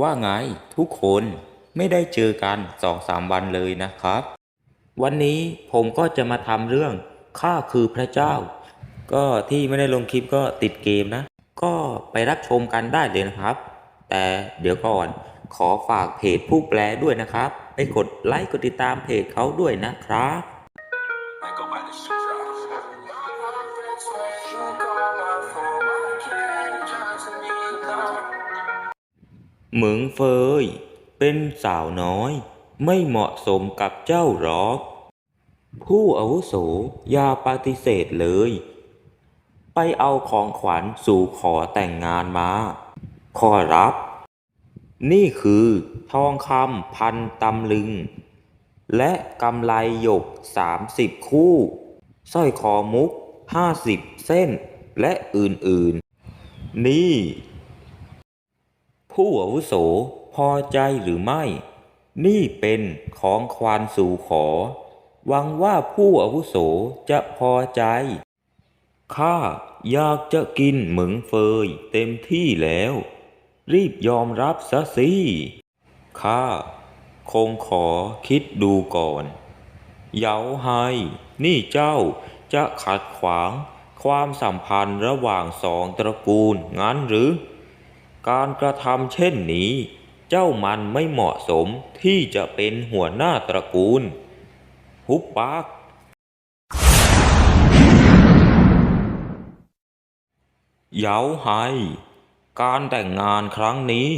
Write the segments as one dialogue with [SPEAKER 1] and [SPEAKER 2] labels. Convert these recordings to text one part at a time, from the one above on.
[SPEAKER 1] ว่าไงทุกคนไม่ได้เจอกันสองสามวันเลยนะครับ วันนี้ผมก็จะมาทำเรื่องข้าคือพระเจ้า ก็ที่ไม่ได้ลงคลิปก็ติดเกมนะ ก็ไปรับชมกันได้เลยนะครับ แต่เดี๋ยวก่อนขอฝากเพจผู้แปลด้วยนะครับ ไปกดไลค์กดติดตามเพจเขาด้วยนะครับ เหมืองเฟยเป็นสาวน้อย ไม่เหมาะสมกับเจ้าหรอก ผู้อาวุโสอย่าปฏิเสธเลย ไปเอาของขวัญสู่ขอแต่งงานมา ขอรับ นี่คือทองคำพันตำลึง และกำไลหยกสามสิบคู่สร้อยคอมุกห้าสิบเส้นและอื่นๆ นี่ ผู้อาวุโสพอใจหรือไม่ นี่เป็นของควานสู่ขอ หวังว่าผู้อาวุโสจะพอใจ ข้าอยากจะกินเหมืองเฟยเต็มที่แล้ว รีบยอมรับซะสิข้าคงขอคิดดูก่อนเหยาไฮนี่เจ้าจะขัดขวางความสัมพันธ์ระหว่างสองตระกูลงั้นหรือ การกระทำเช่นนี้ เจ้ามันไม่เหมาะสมที่จะเป็นหัวหน้าตระกูลหุบปาก เยาไฮการแต่งงานครั้งนี้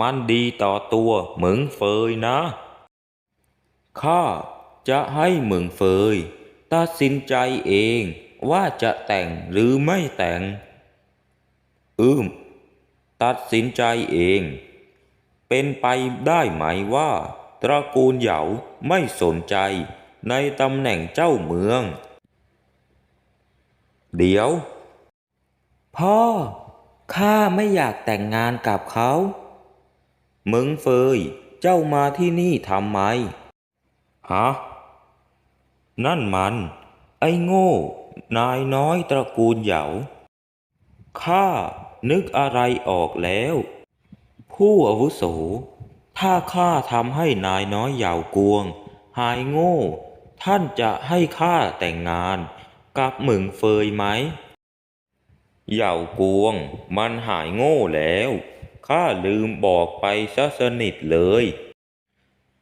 [SPEAKER 1] มันดีต่อตัวเหมืองเฟยนะ ข้าจะให้เหมืองเฟยตัดสินใจเองว่าจะแต่งหรือไม่แต่ง อืม ตัดสินใจเอง เป็นไปได้ไหมว่า ตระกูลเหยาไม่สนใจในตำแหน่งเจ้าเมือง เดี๋ยว พ่อ ข้าไม่อยากแต่งงานกับเขาเมึงเฟย เจ้ามาที่นี่ทำไม ฮะ นั่นมัน ไอ้โง่ นายน้อยตระกูลเหยา ข้านึกอะไรออกแล้ว ผู้อาวุโส ถ้าข้าทำให้นายน้อยเหยากวง หายโง่ ท่านจะให้ข้าแต่งงาน กับเหมึงเฟยไหมเหยากวง มันหายโง่แล้วข้าลืมบอกไปซะสนิทเลย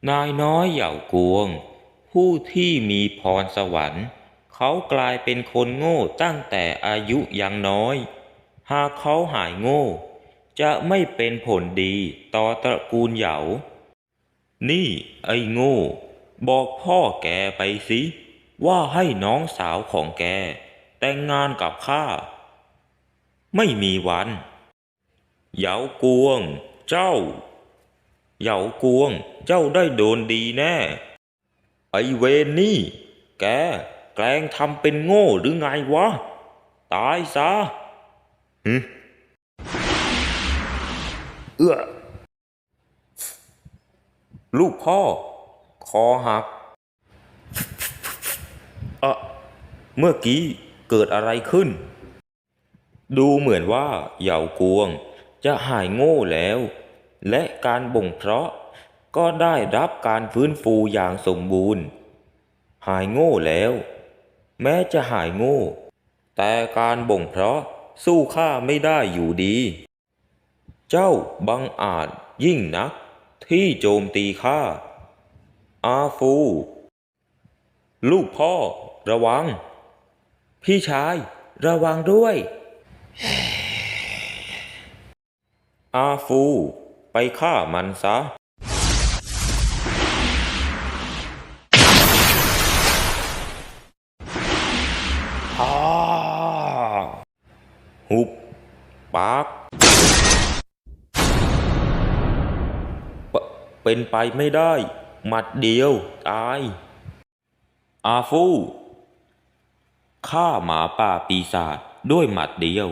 [SPEAKER 1] นายน้อยเหยากวง ผู้ที่มีพรสวรรค์ เขากลายเป็นคนโง่ตั้งแต่อายุยังน้อย หากเขาหายโง่ จะไม่เป็นผลดีต่อตระกูลเหยา นี่ไอ้โง่ บอกพ่อแกไปสิ ว่าให้น้องสาวของแก แต่งงานกับข้า ไม่มีวันเหยากวง เจ้าเหยากวง เจ้าได้โดนดีแน่ ไอเวนนี่ แก แกล้งทำเป็นโง่หรือไงวะ ตายซะ หึเอื้อ ลูกพ่อ คอหักเอะเมื่อกี้เกิดอะไรขึ้น ดูเหมือนว่าเหยากวง จะหายโง่แล้ว และการบ่งเพราะห์ก็ได้รับการฟื้นฟูอย่างสมบูรณ์ หายโง่แล้ว แม้จะหายโง่ แต่การบ่งเพราะห์ สู้ข้าไม่ได้อยู่ดี เจ้าบังอาจยิ่งนัก ที่โจมตีข้า อาฟู ลูกพ่อระวัง พี่ชายระวังด้วย อาฟูไปฆ่ามันซะฮ่า หุบปากเปเป็นไปไม่ได้ หมัดเดียว ตาย อาฟูฆ่าหมาป่าปีศาจด้วยหมัดเดียว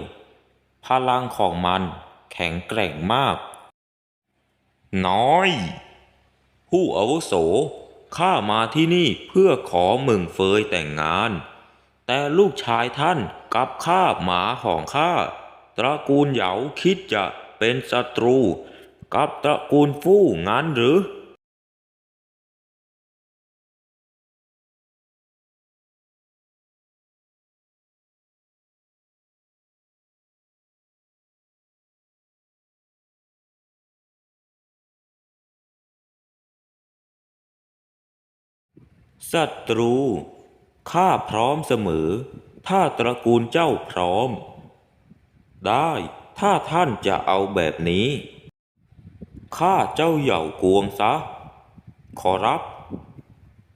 [SPEAKER 1] พลังของมันแข็งแกร่งมาก น้อย ผู้อาวุโสข้ามาที่นี่เพื่อขอมึงเฟยแต่งงาน แต่ลูกชายท่าน กับฆ่าหมาของข้า ตระกูลเหยาคิดจะเป็นศัตรู กับตระกูลฟู่งั้นหรือศัตรู ข้าพร้อมเสมอ ถ้าตระกูลเจ้าพร้อม ได้ถ้าท่านจะเอาแบบนี้ข้าเจ้าเหย่ากวงซะ ขอรับ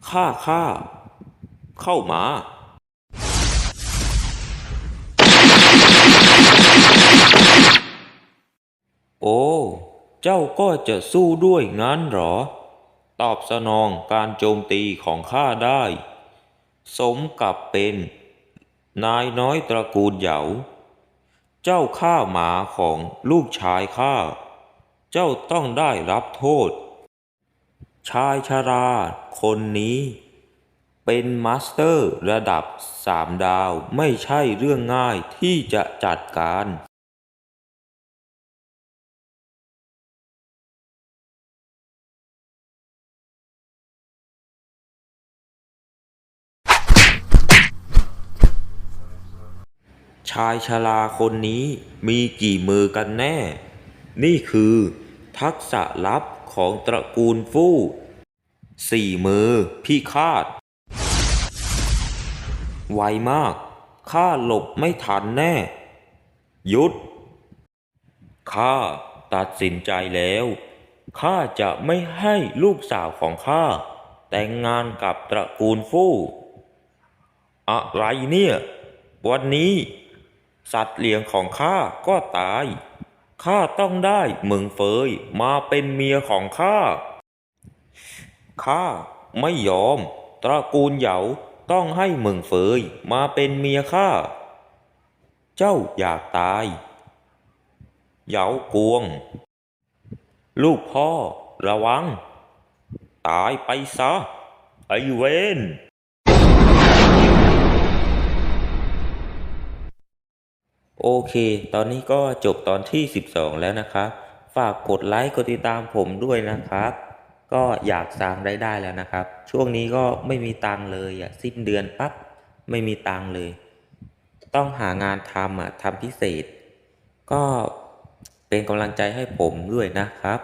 [SPEAKER 1] ข้าข้าเข้ามาโอ้ เจ้าก็จะสู้ด้วยงั้นหรอ ตอบสนองการโจมตีของข้าได้ สมกับเป็น นายน้อยตระกูลเหยา เจ้าฆ่าหมาของลูกชายข้า เจ้าต้องได้รับโทษ ชายชาราคนนี้ เป็นมาสเตอร์ระดับสามดาวไม่ใช่เรื่องง่ายที่จะจัดการ ชายชราคนนี้มีกี่มือกันแน่ นี่คือทักษะลับของตระกูลฟู่สี่มือพิฆาต ไวมาก ข้าหลบไม่ทันแน่หยุด ข้าตัดสินใจแล้ว ข้าจะไม่ให้ลูกสาวของข้า แต่งงานกับตระกูลฟู่อะไรเนี่ย วันนี้ สัตว์เลี้ยงของข้าก็ตาย ข้าต้องได้เมึงเฟยมาเป็นเมียของข้า ข้าไม่ยอม ตระกูลเหยาต้องให้เมึงเฟยมาเป็นเมียข้า เจ้าอยากตาย เหยากวง ลูกพ่อระวัง ตายไปซะไอเวน โอเค ตอนนี้ก็จบตอนที่ 12 แล้วนะครับ ฝากกดไลค์กดติดตามผมด้วยนะครับ ก็อยากสร้างได้ได้แล้วนะครับ ช่วงนี้ก็ไม่มีตังเลยอะสิ้นเดือนปั๊บไม่มีตังเลย ต้องหางานทำอะทำพิเศษ ก็เป็นกำลังใจให้ผมด้วยนะครับ